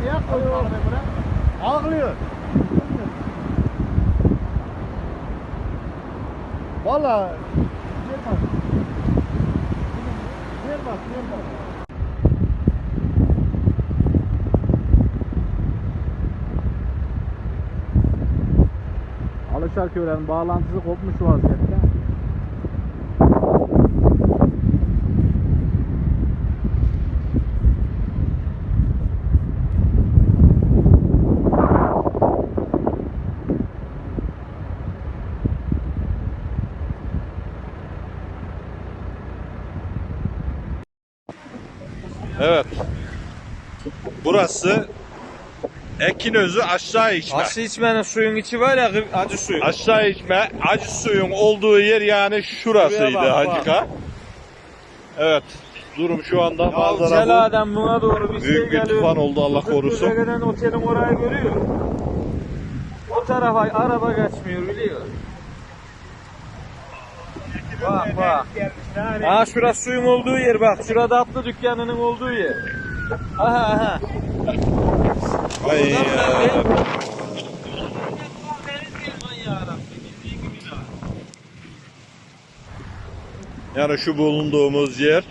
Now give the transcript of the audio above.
niye koydun arabayı buraya? Ağlıyor. Valla. Gel bak. Gel bak, gel bak. Alışarköy'lerin bağlantısı kopmuş vaziyette. Evet. Burası Ekinözü aşağı içme. Aslı içmenin suyun içi var ya acı suyu. Aşağı içme acı suyun olduğu yer yani şurasıydı bak, bak. Hacıka. Evet. Durum şu anda Ya manzara bu. Celal'den buna doğru bir Büyük şey bir tufan oldu Allah korusun. Kırklareli'den otelin orayı görüyor. O tarafa araba geçmiyor biliyor. Bak bak. Ha şurası suyun olduğu yer bak. Şurada atlı dükkanının olduğu yer. Aha aha. Ay ya. Yani şu bulunduğumuz yer